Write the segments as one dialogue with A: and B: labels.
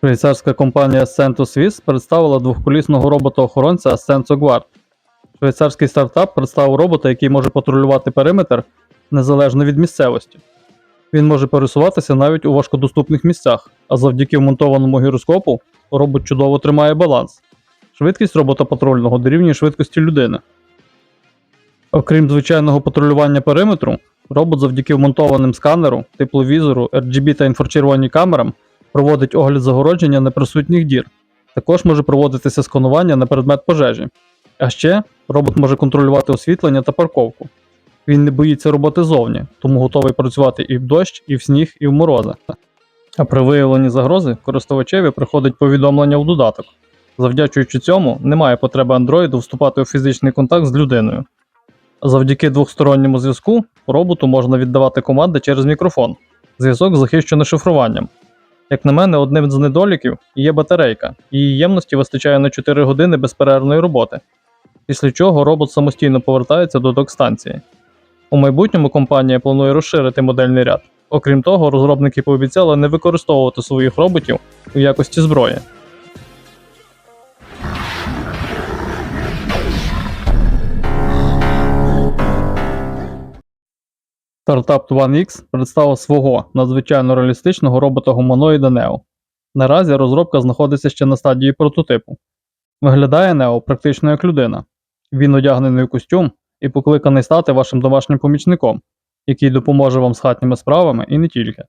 A: Швейцарська компанія Ascento Swiss представила двохколісного робота-охоронця Ascenso Guard. Швейцарський стартап представив робота, який може патрулювати периметр незалежно від місцевості. Він може пересуватися навіть у важкодоступних місцях, а завдяки вмонтованому гіроскопу робот чудово тримає баланс. Швидкість робота патрульного дорівнює швидкості людини. Окрім звичайного патрулювання периметру, робот завдяки вмонтованим сканеру, тепловізору, RGB та інфрачервоній камерам проводить огляд загородження неприсутніх дір. Також може проводитися сканування на предмет пожежі. А ще робот може контролювати освітлення та парковку. Він не боїться роботи зовні, тому готовий працювати і в дощ, і в сніг, і в морози. А при виявленні загрози користувачеві приходить повідомлення в додаток. Завдячуючи цьому, немає потреби Android вступати у фізичний контакт з людиною. Завдяки двохсторонньому зв'язку роботу можна віддавати команди через мікрофон. Зв'язок захищений шифруванням. Як на мене, одним з недоліків є батарейка. Її ємності вистачає на 4 години безперервної роботи, після чого робот самостійно повертається до док-станції. У майбутньому компанія планує розширити модельний ряд. Окрім того, розробники пообіцяли не використовувати своїх роботів у якості зброї. Стартап 1X представив свого надзвичайно реалістичного робота-гуманоїда Neo. Наразі розробка знаходиться ще на стадії прототипу. Виглядає Neo практично як людина. Він одягнений у костюм і покликаний стати вашим домашнім помічником, який допоможе вам з хатніми справами і не тільки.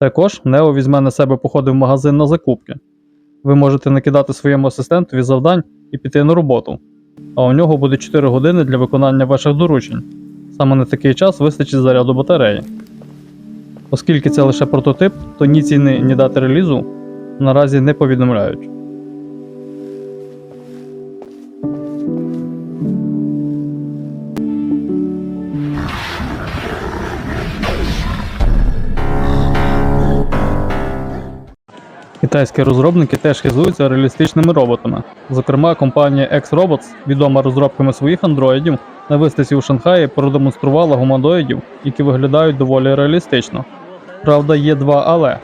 A: Також Нео візьме на себе походи в магазин на закупки. Ви можете накидати своєму асистентові завдань і піти на роботу, а у нього буде 4 години для виконання ваших доручень. Саме на такий час вистачить заряду батареї. Оскільки це лише прототип, то ні ціни, ні дати релізу наразі не повідомляють. Китайські розробники теж хизуються реалістичними роботами. Зокрема, компанія X-Robots, відома розробками своїх андроїдів, на виставці у Шанхаї продемонструвала гуманоїдів, які виглядають доволі реалістично. Правда, є два але.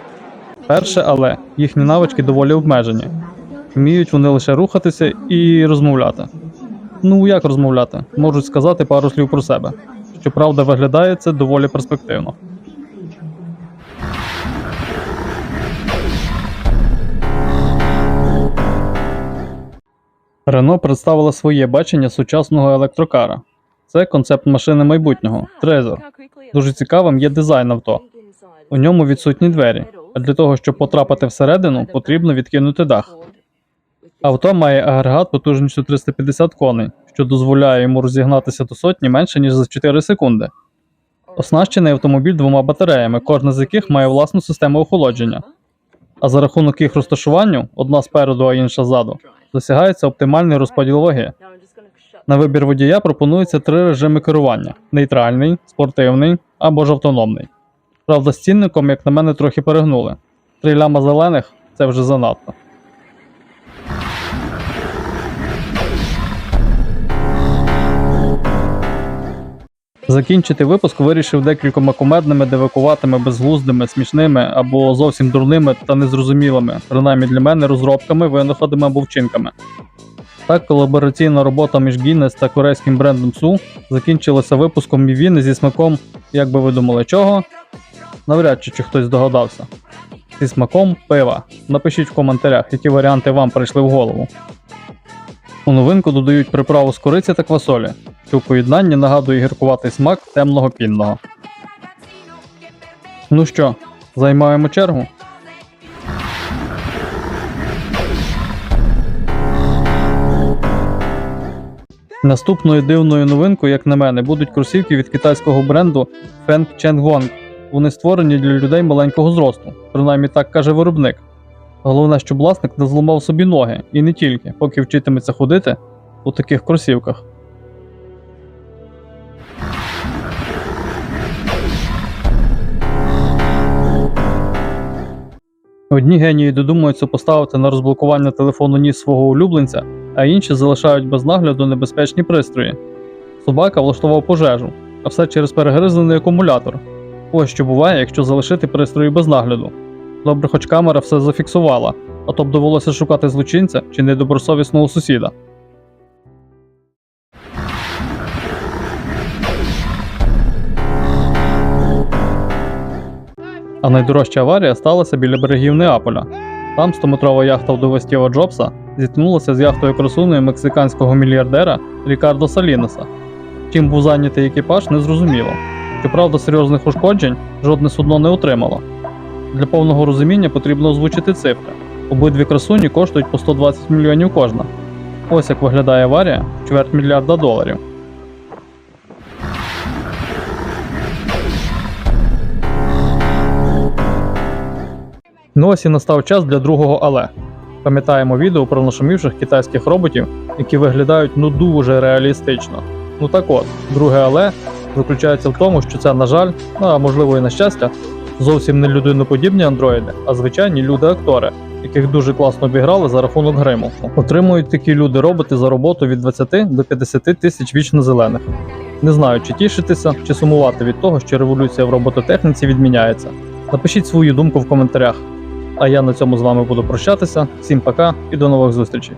A: Перше але їхні навички доволі обмежені. Вміють вони лише рухатися і розмовляти. Ну як розмовляти? Можуть сказати пару слів про себе. Щоправда, виглядає це доволі перспективно. Рено представила своє бачення сучасного електрокара. Це концепт машини майбутнього Трезор. Дуже цікавим є дизайн авто. У ньому відсутні двері, а для того, щоб потрапити всередину, потрібно відкинути дах. Авто має агрегат потужністю 350 коней, що дозволяє йому розігнатися до сотні менше ніж за 4 секунди. Оснащений автомобіль двома батареями, кожна з яких має власну систему охолодження. А за рахунок їх розташуванню, одна спереду, а інша ззаду, досягається оптимальний розподіл ваги. На вибір водія пропонується три режими керування: нейтральний, спортивний або ж автономний. Правда, з цінником, як на мене, трохи перегнули. Три ляма зелених це вже занадто. Закінчити випуск вирішив декількома кумедними, дивакуватими, безглуздими, смішними або зовсім дурними та незрозумілими, принаймні для мене, розробками, винаходами або вчинками. Так, колабораційна робота між Guinness та корейським брендом Су закінчилася випуском мівіни зі смаком, як би ви думали, чого? Навряд чи, чи хтось здогадався. Зі смаком пива. Напишіть в коментарях, які варіанти вам прийшли в голову. У новинку додають приправу з кориці та квасолі, що в поєднанні нагадує гіркуватий смак темного пінного. Ну що, займаємо чергу? Наступною дивною новинкою, як на мене, будуть кросівки від китайського бренду Feng Chengwong. Вони створені для людей маленького зросту, принаймні так каже виробник. Головне, щоб власник не зламав собі ноги і не тільки, поки вчитиметься ходити у таких кросівках. Одні генії додумуються поставити на розблокування телефону ніс свого улюбленця, а інші залишають без нагляду небезпечні пристрої. Собака влаштував пожежу, а все через перегризаний акумулятор. Ось що буває, якщо залишити пристрої без нагляду. Добре, хоч камера все зафіксувала, а то б довелося шукати злочинця чи недобросовісного сусіда. А найдорожча аварія сталася біля берегів Неаполя. Там 100-метрова яхта вдови Стіва Джобса зіткнулася з яхтою красуною мексиканського мільярдера Рікардо Салінеса. Чим був зайнятий екіпаж, не зрозуміло. Щоправда, серйозних ушкоджень жодне судно не отримало. Для повного розуміння потрібно озвучити цифри. Обидві красуні коштують по 120 мільйонів кожна. Ось як виглядає аварія чверть мільярда доларів. Ну ось і настав час для другого але. Пам'ятаємо відео про нашумівших китайських роботів, які виглядають ну дуже реалістично. Ну так от, друге але заключається в тому, що це, на жаль, ну а можливо і на щастя, зовсім не людиноподібні андроїди, а звичайні люди-актори, яких дуже класно обіграли за рахунок гриму. Отримують такі люди роботи за роботу від 20 до 50 тисяч вічно зелених. Не знаю, чи тішитися, чи сумувати від того, що революція в робототехніці відміняється. Напишіть свою думку в коментарях. А я на цьому з вами буду прощатися. Всім пока і до нових зустрічей.